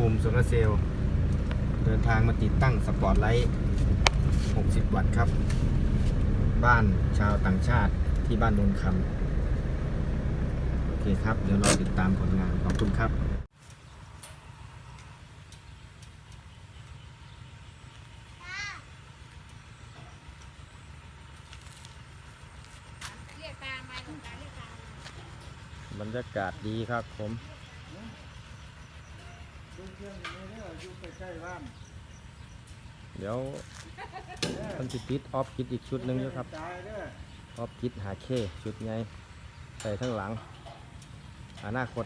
ลาร์เซลล์เดินทางมาติดตั้งสปอร์ตไลท์60 วัตต์ครับ บ้านชาวต่างชาติที่บ้านนนคำโอเคครับ เดี๋ยวเราติดตามผลงานขอบคุณครับเรียกตามมาตรงกลางเรียกตามมาบรรยากาศดีครับผม เดี๋ยวมันจะติดออฟคิดอีกชุดหนึ่งนะครับออฟคิดหาเคชุดไงใส่ทั้งหลัง อนาคต